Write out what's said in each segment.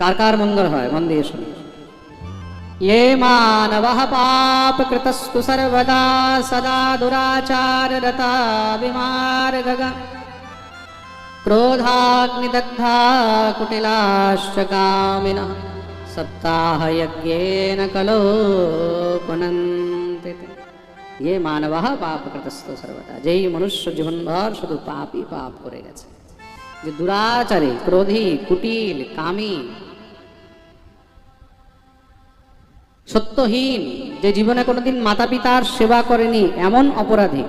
কার কার মঙ্গল হয় মন দিয়ে শুনি ये मानवः पापकृतस्तु सर्वदा सदा दुराचाररता विमार्गग क्रोधाग्निदग्धा कुटिलाश्च कामिनः सप्ताहयज्ञेन कलो पुनन्ति ते। ये মানবः পাপকৃতস্থ সর্বদা যেই মনুষ্য জীবনভর শুধু পাপই পাপ করে গেছে যে দুরাচারী, ক্রোধী, কুটিল, কামী। সত্যহীন, যে জীবনে কোনোদিন মাতা পিতার সেবা করেনি, এমন অপরাধী।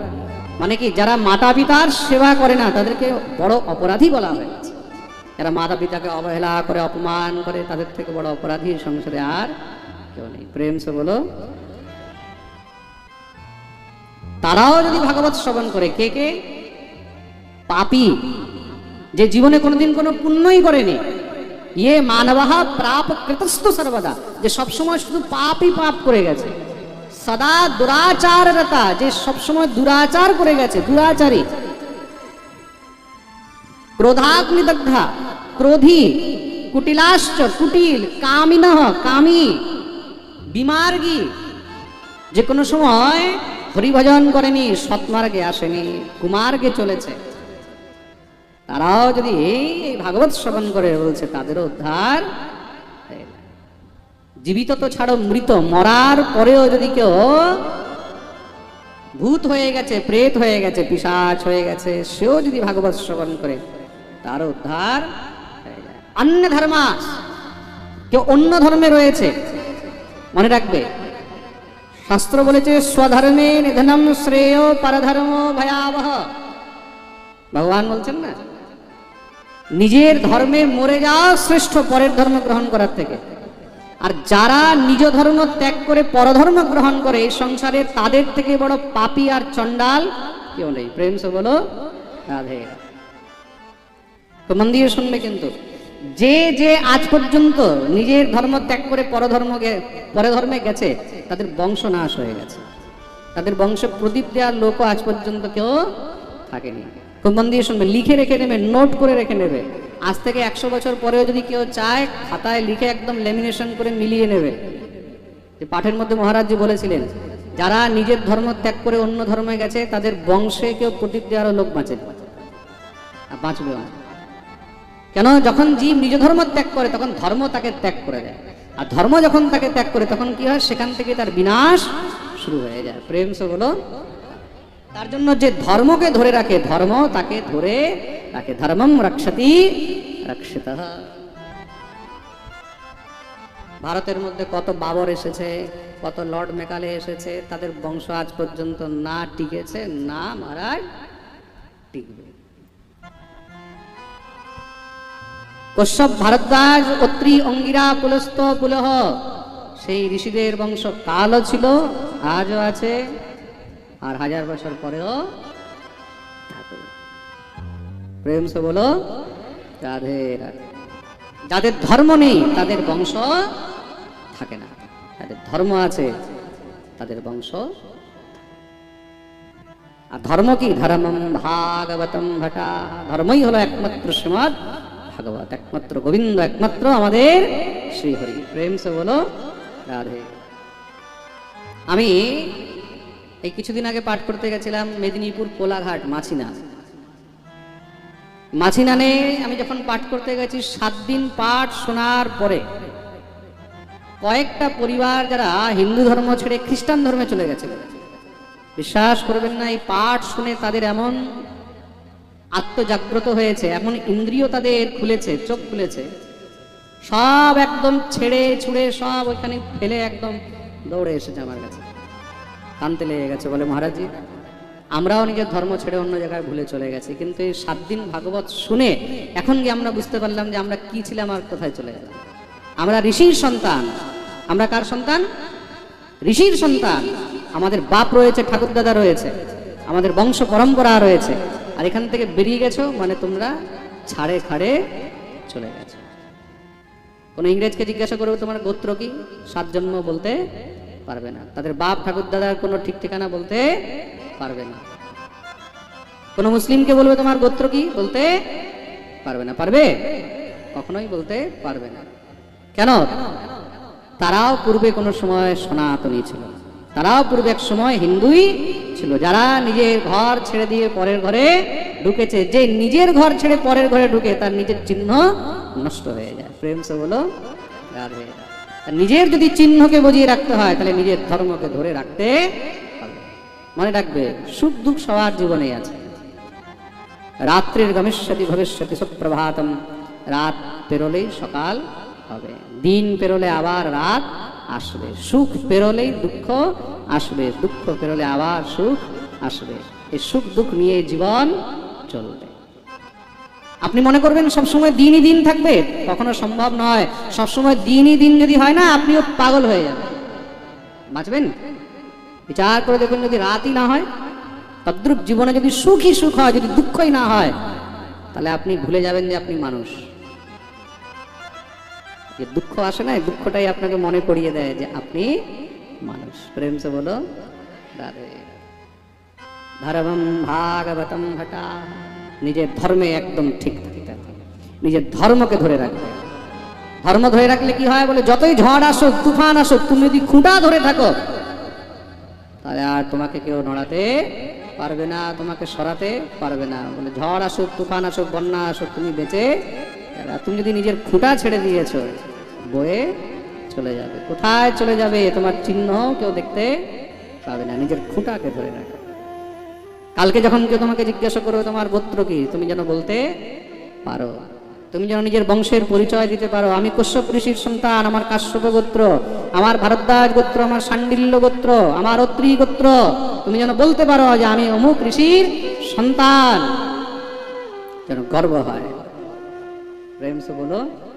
মানে কি, যারা মাতা পিতার সেবা করে না, তাদেরকে বড় অপরাধী বলা হয় যারা মাতা পিতাকে অবহেলা করে, অপমান করে, তাদের থেকে বড় অপরাধী সংসারে আর কেউ নেই। প্রেম সে বলো। তারাও যদি ভাগবত শ্রবণ করে, কে কে? পাপী। যে জীবনে কোনোদিন কোনো পুণ্যই করেনি। ইয়ে মানবাহা প্রাপ কৃতস্থ সর্বদা, যে সবসময় শুধু পাপই পাপ করে গেছে। সদা দুরাচাররতা, যে সবসময় দুরাচার করে গেছে, দুরাচারী। ক্রোধাগ্নিদগ্ধা, ক্রোধী, কুটিলাশ্চ, কুটিল, কামিনহ, কামি, বিমার্গী। যে কোনো সময় হরিভজন করেনি, সৎমার্গে আসেনি, কুমার্গে চলেছে। তারাও যদি এই ভাগবত শ্রবণ করে বলছে, তাদেরও উদ্ধার জীবিত তো ছাড়ো মৃত, মরার পরেও যদি কেউ ভূত হয়ে গেছে, প্রেত হয়ে গেছে পিশাচ হয়ে গেছে, সেও যদি ভাগবত শ্রবণ করে তার উদ্ধার অন্য ধর্মাস কেউ অন্য ধর্মে রয়েছে, মনে রাখবে, শাস্ত্র বলেছে, স্বধর্মে নিধনম শ্রেয়, পরধর্ম ভয়াবহ। ভগবান বলছেন না নিজের ধর্মে মরে যাওয়া শ্রেষ্ঠ পরের ধর্ম গ্রহণ করার থেকে। আর যারা নিজ ধর্ম ত্যাগ করে পরধর্ম গ্রহণ করে, এই সংসারে তাদের থেকে বড় পাপী আর চণ্ডাল কেউ নেই। প্রেম সে বলো, রাধে। তো মন দিয়ে শুনবে কিন্তু, যে যে আজ পর্যন্ত নিজের ধর্ম ত্যাগ করে পরধর্ম পরধর্মে গেছে, তাদের বংশ নাশ হয়ে গেছে। তাদের বংশে প্রদীপ দেওয়ার লোকও আজ পর্যন্ত কেউ থাকেনি। খুব দিয়ে শুনবে, লিখে রেখে নেবে নোট করে রেখে নেবে। আজ থেকে একশো বছর পরেও যদি কেউ চায়, খাতায় লিখে একদম লেমিনেশন করে মিলিয়ে নেবে। যে পাঠের মধ্যে মহারাজজি বলেছিলেন, যারা নিজের ধর্ম ত্যাগ করে অন্য ধর্মে গেছে, তাদের বংশে কেউ প্রদীপ দেওয়ারও লোক বাঁচে আর বাঁচবেও কেন? যখন জীব নিজ ধর্ম ত্যাগ করে, তখন ধর্ম তাকে ত্যাগ করে দেয়। আর ধর্ম যখন তাকে ত্যাগ করে, তখন কি হয়? সেখান থেকে তার বিনাশ শুরু হয়ে যায়। প্রেম সে বলো তার জন্য যে ধর্মকে ধরে রাখে, ধর্ম তাকে ধরে রাখে। ধর্মম রক্ষতি, রক্ষিত। ভারতের মধ্যে কত বাবর এসেছে, কত লর্ড মেকালে এসেছে, তাদের বংশ আজ পর্যন্ত না টিকেছে, না মহারাজ টিকবে। কশ্যপ ভারদ্বাজ অত্রি অঙ্গিরা পুলস্ত পুলহ, সেই ঋষিদের বংশ কালও ছিল, আজও আছে। আর হাজার বছর পরেও প্রেম সে বলো রাধে রাধে যাদের ধর্ম নেই, তাদের বংশ থাকে না। যাদের ধর্ম আছে, তাদের বংশ আর ধর্ম কি? ধর্মম ভাগবতম ভটা। ধর্মই হলো একমাত্র শ্রীমদ ভাগবত, একমাত্র গোবিন্দ, একমাত্র আমাদের শ্রীহরি। প্রেম সে বলো রাধে আমি এই কিছুদিন আগে পাঠ করতে গেছিলাম মেদিনীপুর কোলাঘাট মাছিনা। মাছিনানে আমি যখন পাঠ করতে গেছি, সাত দিন পাঠ শোনার পরে কয়েকটা পরিবার যারা হিন্দু ধর্ম ছেড়ে খ্রিস্টান ধর্মে চলে গেছে, বিশ্বাস করবেন না, এই পাঠ শুনে তাদের এমন আত্মজাগ্রত হয়েছে, এমন ইন্দ্রিয় তাদের খুলেছে, চোখ খুলেছে। সব একদম ছেড়ে ছুড়ে সব ওইখানে ফেলে একদম দৌড়ে এসেছে আমার কাছে। কানতে লেগে গেছে বলে মহারাজজি। আমরাও নিজের ধর্ম ছেড়ে অন্য জায়গায় ভুলে চলে গেছি, কিন্তু এই সাত দিন ভাগবত শুনে এখন গিয়ে আমরা বুঝতে পারলাম যে আমরা কি ছিলাম আর কোথায় চলে গেলাম। আমরা ঋষির সন্তান। আমরা কার সন্তান? ঋষির সন্তান। আমাদের বাপ রয়েছে, ঠাকুর দাদা রয়েছে। আমাদের বংশ পরম্পরা রয়েছে। আর এখান থেকে বেরিয়ে গেছো মানে তোমরা ছাড়ে খাড়ে চলে গেছো। কোনো ইংরেজকে জিজ্ঞাসা করবে তোমার গোত্র কি? সাত জন্ম বলতে পারবে না। তাদের বাপ ঠাকুর দাদার কোনো ঠিক ঠিকানা বলতে পারবে না। কোনো মুসলিমকে বলবে তোমার গোত্র কি? বলতে পারবে না। পারবে? কখনোই বলতে পারবে না। কেন? তারাও পূর্বে কোনো সময় সনাতনী ছিল। তারাও পূর্বে এক সময় হিন্দুই ছিল। যারা নিজের ঘর ছেড়ে দিয়ে পরের ঘরে ঢুকেছে, যে নিজের ঘর ছেড়ে পরের ঘরে ঢুকে তার নিজের চিহ্ন নষ্ট হয়ে যায়। প্রেম সে বলো নিজের যদি চিহ্নকে বজিয়ে রাখতে হয়, তাহলে নিজের ধর্মকে ধরে রাখতে মনে রাখবে, সুখ দুঃখ সবার জীবনেই আছে। রাত্রির গমিষ্যতি ভবিষ্যতি সুপ্রভাতম। রাত পেরোলেই সকাল হবে। দিন পেরোলে আবার রাত আসবে। সুখ পেরোলেই দুঃখ আসবে। দুঃখ পেরোলে আবার সুখ আসবে। এই সুখ দুঃখ নিয়ে জীবন চলবে। আপনি মনে করবেন সবসময় দিনই দিন থাকবে? কখনো সম্ভব নয়। সবসময় দিনই দিন যদি হয় না, আপনিও পাগল হয়ে যাবেন। বাঁচবেন? বিচার করে দেখবেন যদি রাতই না হয়, তদ্রুপ জীবনে যদি সুখই সুখ হয়, যদি দুঃখই না হয়, তাহলে আপনি ভুলে যাবেন যে আপনি মানুষ। যে দুঃখ আসে না দুঃখটাই আপনাকে মনে করিয়ে দেয় যে আপনি মানুষ। প্রেম সে বলো ধর্মম ভাগবতম ঘটা নিজের ধর্মে একদম ঠিক থাকতে হবে। নিজের ধর্মকে ধরে রাখবে। ধর্ম ধরে রাখলে কি হয় বলে, যতই ঝড় আসুক, তুফান আসুক, তুমি যদি খুঁটা ধরে থাকো, তাহলে আর তোমাকে কেউ নড়াতে পারবে না, তোমাকে সরাতে পারবে না। বলে ঝড় আসুক, তুফান আসুক, বন্যা আসুক, তুমি বেঁচে তুমি যদি নিজের খুঁটা ছেড়ে দিয়েছ, বয়ে চলে যাবে। কোথায় চলে যাবে, তোমার চিহ্ন কেউ দেখতে পাবে না। নিজের খুঁটাকে ধরে রাখো। কালকে যখন কেউ তোমাকে জিজ্ঞাসা করবে, তোমার গোত্র কি? তুমি যেন বলতে পারো। তুমি যেন নিজের বংশের পরিচয় দিতে পারো। আমি কশ্যপ ঋষির সন্তান, আমার কাশ্যপ গোত্র, আমার ভারদ্বাজ গোত্র, আমার সান্ডিল্য গোত্র, আমার অত্রি গোত্র। তুমি যেন বলতে পারো যে আমি অমুক ঋষির সন্তান। যেন গর্ব হয়। প্রেম সে বলো